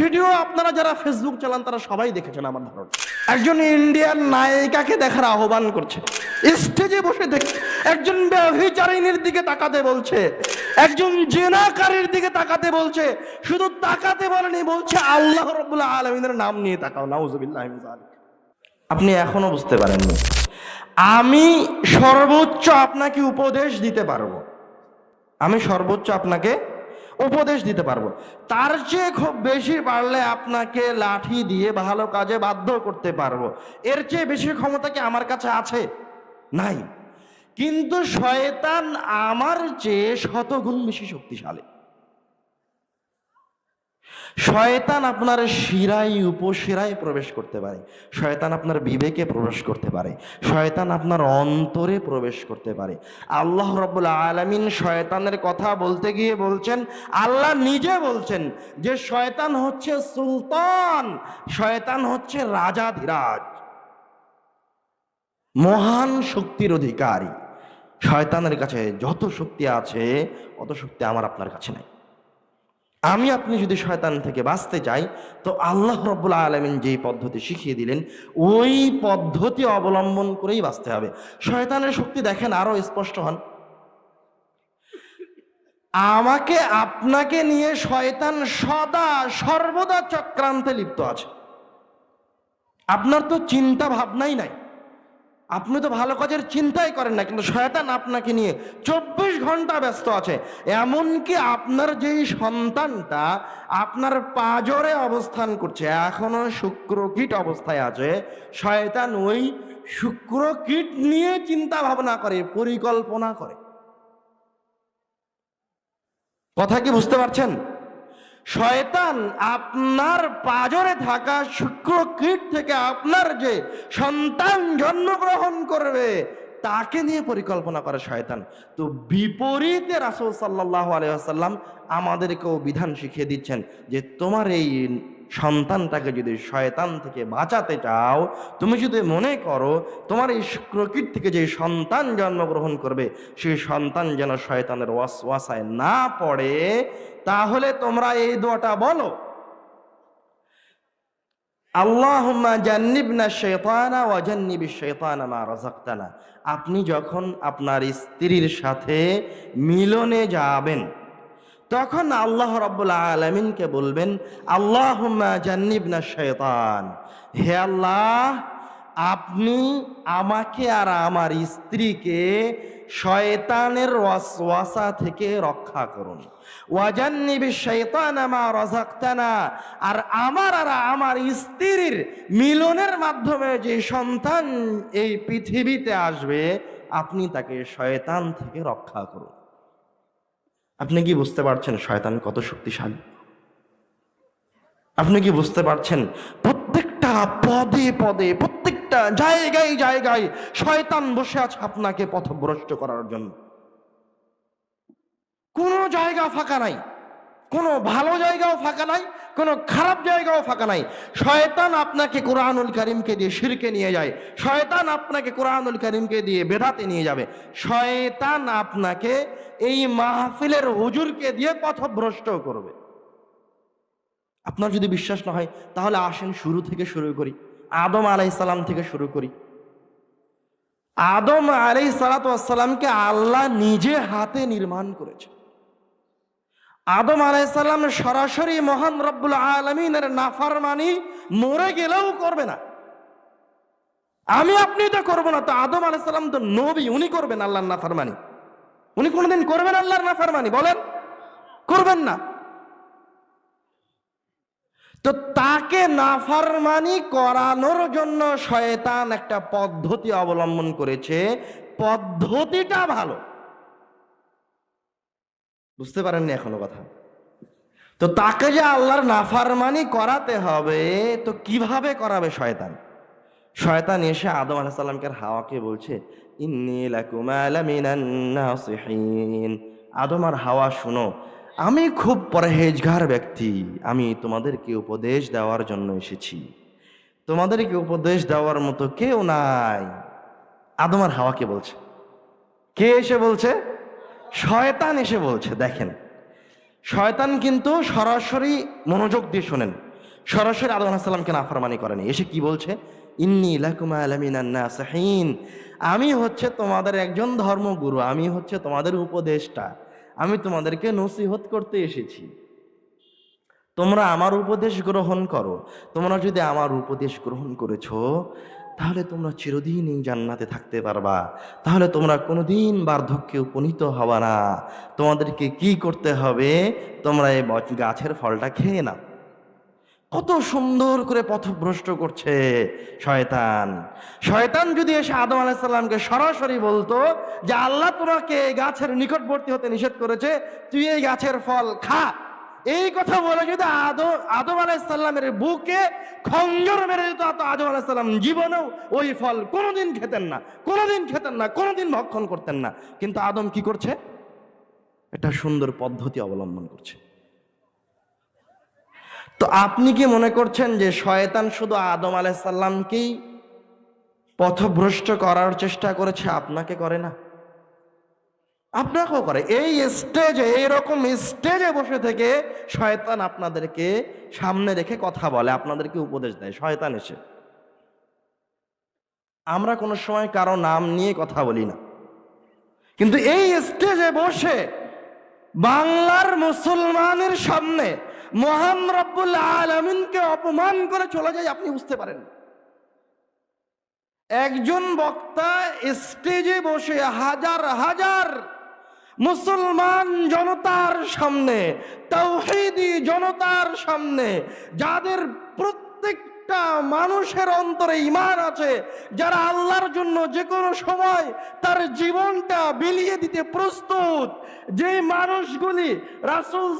Video আপনারা যারা Facebook চালান, তারা সবাই দেখেছেন আমার ধারণা। একজন ইন্ডিয়ান নায়িকাকে দেখার আহ্বান করছে। স্টেজে বসে দেখ একজন ব্যভিচারিণীর দিকে তাকাতে বলছে, একজন জেনাকারীর দিকে তাকাতে বলছে, শুধু তাকাতে বলেনি, বলছে, আল্লাহ রবুল্লাহ আলমিনের নাম নিয়ে তাকাও, নাউজুবিল্লাহ। আপনি এখনও বুঝতে পারেননি। আমি সর্বোচ্চ আপনাকে উপদেশ দিতে পারব। আমি সর্বোচ্চ আপনাকে উপদেশ দিতে পারব। তার চেয়ে খুব বেশি পারলে আপনাকে লাঠি দিয়ে ভালো কাজে বাধ্য করতে পারব। এর চেয়ে বেশি ক্ষমতা কি আমার কাছে আছে? নাই। কিন্তু শয়তান আমার চেয়ে শতগুণ বেশি শক্তিশালী। শয়তান আপনার শিরায় উপশিরায় প্রবেশ করতে পারে। শয়তান আপনার বিবেকে প্রবেশ করতে পারে। শয়তান আপনার অন্তরে প্রবেশ করতে পারে। আল্লাহ রব্বুল আলমিন শয়তানের কথা বলতে গিয়ে বলছেন, আল্লাহ নিজে বলছেন যে শয়তান হচ্ছে সুলতান, শয়তান হচ্ছে রাজাধিরাজ মহান শক্তির অধিকারী। শয়তানের কাছে যত শক্তি আছে, অত শক্তি আমার আপনার কাছে নাই। আমি আপনি যদি শয়তান থেকে বাঁচতে চাই, তো আল্লাহ রব্বুল আলমিন যেই পদ্ধতি শিখিয়ে দিলেন, ওই পদ্ধতি অবলম্বন করেই বাঁচতে হবে। শয়তানের শক্তি দেখেন, আরও স্পষ্ট হন। আমাকে আপনাকে নিয়ে শয়তান সদা সর্বদা চক্রান্তে লিপ্ত আছে। আপনার তো চিন্তা ভাবনাই নাই। আপনি তো ভালো কাজের চিন্তাই করেন না, কিন্তু শয়তান আপনাকে নিয়ে চব্বিশ ঘণ্টা ব্যস্ত আছে। এমনকি আপনার যেই সন্তানটা আপনার পাজরে অবস্থান করছে, এখনও শুক্র কীট অবস্থায় আছে, শয়তান ওই শুক্র কীট নিয়ে চিন্তা ভাবনা করে, পরিকল্পনা করে। কথা কি বুঝতে পারছেন? শয়তান আপনার পাজরে থাকা শুক্র কীট থেকে আপনার যে সন্তান জন্মগ্রহণ করবে, তাকে নিয়ে পরিকল্পনা করে শয়তান। তো বিপরীতে রাসুল সাল্লাহ আলিয়াল্লাম আমাদেরকেও বিধান শিখিয়ে দিচ্ছেন যে তোমার এই সন্তানটাকে যদি শয়তান থেকে বাঁচাতে চাও, তুমি যদি মনে করো তোমার এই শুক্রকীট থেকে যে সন্তান জন্মগ্রহণ করবে, সেই সন্তান যেন শয়তানের ওয়াসওয়াসায় না পড়ে, তাহলে তোমরা এই দোয়াটা বলো। রাযাকতানা। আপনি যখন আপনার স্ত্রীর সাথে মিলনে যাবেন তখন আল্লাহ রাব্বুল আলামিনকে বলবেন, আল্লাহুম্মা জান্নিবনা শাইতান। হে আল্লাহ, আপনি আমাকে আর আমার স্ত্রীকে শয়তানের ওয়াসওয়াসা থেকে রক্ষা করুন। ওয়াজান্নিবি শৈতান মা রাযাকতানা। আর আমার আর আমার স্ত্রীর মিলনের মাধ্যমে যে সন্তান এই পৃথিবীতে আসবে, আপনি তাকে শয়তান থেকে রক্ষা করুন। আপনি কি বুঝতে পারছেন শয়তান কত শক্তিশালী? আপনি কি বুঝতে পারছেন প্রত্যেকটা পদে পদে, প্রত্যেকটা জায়গায় জায়গায় শয়তান বসে আছে আপনাকে পথভ্রষ্ট করার জন্য? কোনো জায়গা ফাঁকা নাই। কোনো ভালো জায়গাও ফাঁকা নাই, কোনো খারাপ জায়গাও ফাঁকা নাই। শয়তান আপনাকে কোরআনুল করিমকে দিয়ে শিরকে নিয়ে যায়। শয়তান আপনাকে কোরআনুল করিমকে দিয়ে বেদাতে নিয়ে যাবে। শয়তান আপনাকে এই মাহফিলের হুজুরকে দিয়ে পথভ্রষ্ট করবে। আপনার যদি বিশ্বাস না হয়, তাহলে আসেন শুরু থেকে শুরু করি। আদম আলাইসালাম থেকে শুরু করি। আদম আলাই সালাতামকে আল্লাহ নিজে হাতে নির্মাণ করেছে আদম আলাইসাল্লাম সরাসরি মহান রব্বুল আলমিনের নাফারমানি মরে গেলেও করবে না। আমি আপনি তো করব না। তো আদম আলাইসাল্লাম তো নবী, উনি করবেন আল্লাহর নাফারমানি। উনি কোনোদিন করবেন আল্লাহর নাফারমানি? বলেন। করবেন না। তো তাকে নাফারমানি করানোর জন্য শয়তান একটা পদ্ধতি অবলম্বন করেছে। পদ্ধতিটা ভালো। বুঝতে পারেননি এখনও কথা। তো তাকে যে আল্লাহর নাফারমানি করাতে হবে, তো কীভাবে করাবে শয়তান? শয়তান এসে আদম আলাহিসাল্লামকে হাওয়াকে বলছে আদম আর হাওয়া, শুনো, আমি খুব পরহেজগার ব্যক্তি। আমি তোমাদেরকে উপদেশ দেওয়ার জন্য এসেছি। তোমাদেরকে উপদেশ দেওয়ার মতো কেউ নাই। আদম আর হাওয়াকে বলছে। কে এসে বলছে? শয়তান এসে বলছে, দেখেন, শয়তান কিন্তু সরাসরি মনোযোগ দিয়ে শোনেন। সরাসরি আদম আলাহিসাল্লামকে নাফরমানি করেনি। এসে কি বলছে? ইন্নি লাকুমা আমি হচ্ছে তোমাদের একজন ধর্মগুরু। আমি হচ্ছে তোমাদের উপদেশটা আমি তোমাদেরকে নসিহত করতে এসেছি। তোমরা আমার উপদেশ গ্রহণ করো। তোমরা যদি আমার উপদেশ গ্রহণ করেছ তাহলে তোমরা চিরদিন এই জান্নাতে থাকতে পারবা। তাহলে তোমরা কোনোদিন বার্ধক্যে উপনীত হবা না। তোমাদেরকে কি করতে হবে? তোমরা এই গাছের ফলটা খেয়ে নাও। কত সুন্দর করে পথভ্রষ্ট করছে শয়তান। শয়তান যদি এসে আদম আলাহিসাল্লামকে সরাসরি বলতো যে, আল্লাহ তোমাকে গাছের নিকটবর্তী হতে নিষেধ করেছে, তুই এই গাছের ফল খা। এই কথা বলে যদি আদম আদম আলাহিসাল্লামের বুকে খঞ্জর মেরে দিত, তো আদম আলাহিসাল্লাম জীবনেও ওই ফল কোনোদিন খেতেন না, কোনোদিন খেতেন না, কোনোদিন ভক্ষণ করতেন না। কিন্তু আদম কি করছে? একটা সুন্দর পদ্ধতি অবলম্বন করছে। তো আপনি কি মনে করছেন যে শয়তান শুধু আদম আলাইসাল্লামকেই পথভ্রষ্ট করার চেষ্টা করেছে, আপনাকে করে না? আপনাকেও করে। এই স্টেজে এইরকম স্টেজে বসে থেকে শয়তান আপনাদেরকে সামনে রেখে কথা বলে, আপনাদেরকে উপদেশ দেয়। শয়তান এসে। আমরা কোনো সময় কারও নাম নিয়ে কথা বলি না। কিন্তু এই স্টেজে বসে বাংলার মুসলমানের সামনে মহান রব্বুল আলমিনকে অপমান করে চলে যায়, আপনি বুঝতে পারেন। একজন বক্তা স্টেজে বসে হাজার হাজার মুসলমান জনতার সামনে, তৌহিদি জনতার সামনে, যাদের প্রত্যেকটা মানুষের অন্তরে ইমান আছে, যারা আল্লাহর জন্য যে কোনো সময় তার জীবনটা বিলিয়ে দিতে প্রস্তুত যে মানুষগুলি রাসূল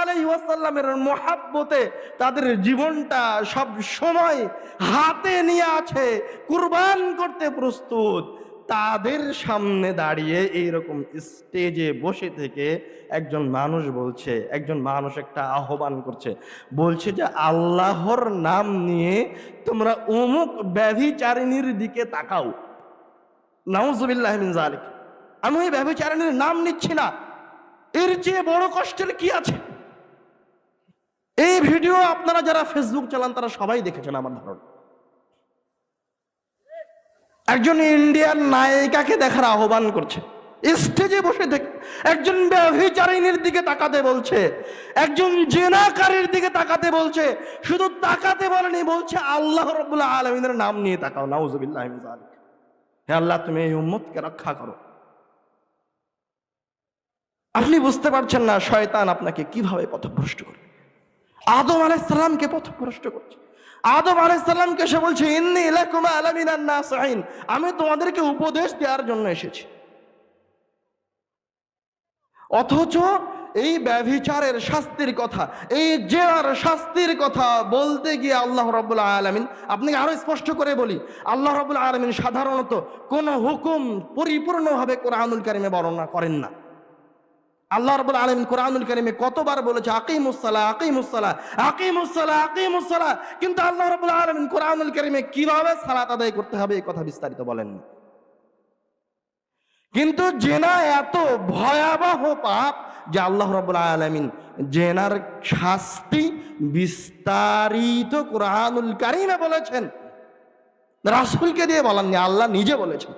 আলাইহি ওয়াসাল্লামের মহাব্বতে তাদের জীবনটা সব সময় হাতে নিয়ে আছে, কুরবান করতে প্রস্তুত। তাদের সামনে দাঁড়িয়ে এইরকম স্টেজে বসে থেকে একজন মানুষ বলছে, একজন মানুষ একটা আহ্বান করছে, বলছে যে আল্লাহর নাম নিয়ে তোমরা অমুক ব্যভিচারিণীর দিকে তাকাও। জালিক আমি ওই ব্যভিচারিণীর নাম নিচ্ছি না। এর চেয়ে বড় কষ্টের কি আছে? এই ভিডিও আপনারা যারা ফেসবুক চালান, তারা সবাই দেখেছেন আমার ধারণা। একজন ইন্ডিয়ান নায়িকাকে দেখার আহ্বান করছে। স্টেজে বসে দেখ একজন ব্যভিচারিণীর দিকে তাকাতে বলছে। একজন জেনাকারীর দিকে তাকাতে বলছে। শুধু তাকাতে বলেনি, বলছে, আল্লাহ রবুল্লাহ আলমিনের নাম নিয়ে তাকাও, নাউজুবিল্লাহ হে আল্লাহ, তুমি এই উম্মতকে রক্ষা করো। আপনি বুঝতে পারছেন না, শয়তান আপনাকে কীভাবে পথভ্রষ্ট করে আদম আলাইসাল্লামকে পথভ্রষ্ট করছে। আদম আলাইসাল্লামকে সে বলছে, ইন্নি ইলাকুমা আলামিনান নাসিহিন। আমি তোমাদেরকে উপদেশ দেওয়ার জন্য এসেছি। অথচ এই ব্যভিচারের শাস্তির কথা, এই জেনার শাস্তির কথা বলতে গিয়ে আল্লাহ রব্বুল আলমিন আপনাকে আরও স্পষ্ট করে বলি, আল্লাহ রব্বুল আলমিন সাধারণত কোন হুকুম পরিপূর্ণভাবে কোরআনুল কারিমে বর্ণনা করেন না। আল্লাহ রবুল আলমিন কোরআনুল কারিমে কতবার বলেছে আকিমুসালা আকিমুসালা আকিমুসালা আকিমুসালা কিন্তু আল্লাহ রবুল আলমিন কোরআনুল কারিমে কীভাবে সালাত আদায় করতে হবে এই কথা বিস্তারিত বলেন কিন্তু জেনা এত ভয়াবহ পাপ যে আল্লাহ রবুল আলমিন জেনার শাস্তি বিস্তারিত কোরআনুল কারিমে বলেছেন। রাসুলকে দিয়ে বলেননি, আল্লাহ নিজে বলেছেন।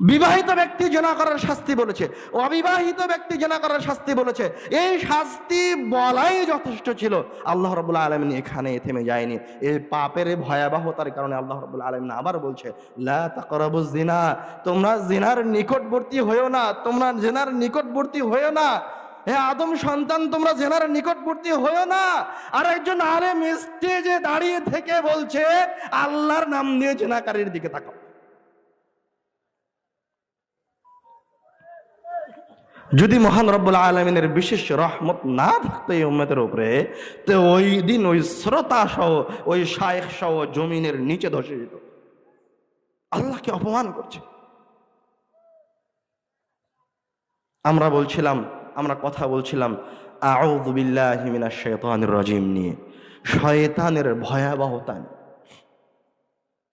বিবাহিত ব্যক্তি জেনা করার শাস্তি বলেছে, অবিবাহিত ব্যক্তি জেনা করার শাস্তি বলেছে। এই শাস্তি বলাই যথেষ্ট ছিল। আল্লাহ রবুল্লা আলমিন এখানে থেমে যায়নি। এই পাপের ভয়াবহতার কারণে আল্লাহ রবুল্লা আলমিন আবার বলছে জিনা, তোমরা জিনার নিকটবর্তী হয়েও না, তোমরা জেনার নিকটবর্তী হয়েও না। হে আদম সন্তান, তোমরা জেনার নিকটবর্তী হয়েও না। আর একজন আরে স্টেজে দাঁড়িয়ে থেকে বলছে, আল্লাহর নাম নিয়ে জেনাকারীর দিকে তাকাও। যদি মহান রব্বুল আলমিনের বিশেষ রহমত না থাকতো এই উম্মতের উপরে, তো ওই দিন ওই শ্রোতা সহ, ওই শায়েখ সহ জমিনের নিচে ধসে যেত। আল্লাহকে অপমান করছে। আমরা বলছিলাম, আমরা কথা বলছিলাম মিনাশ শাইতানির রাজিম নিয়ে। শয়তানের ভয়াবহতা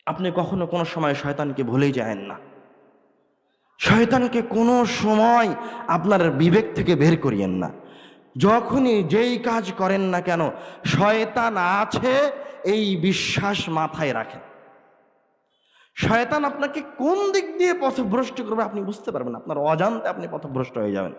আপনি কখনো কোনো সময় শয়তানকে ভুলেই যায়েন না। শয়তানকে কোনো সময় আপনার বিবেক থেকে বের করিয়েন না। যখনই যেই কাজ করেন না কেন, শয়তান আছে এই বিশ্বাস মাথায় রাখেন। শয়তান আপনাকে কোন দিক দিয়ে পথভ্রষ্ট করবে আপনি বুঝতে পারবেন। আপনার অজান্তে আপনি পথভ্রষ্ট হয়ে যাবেন।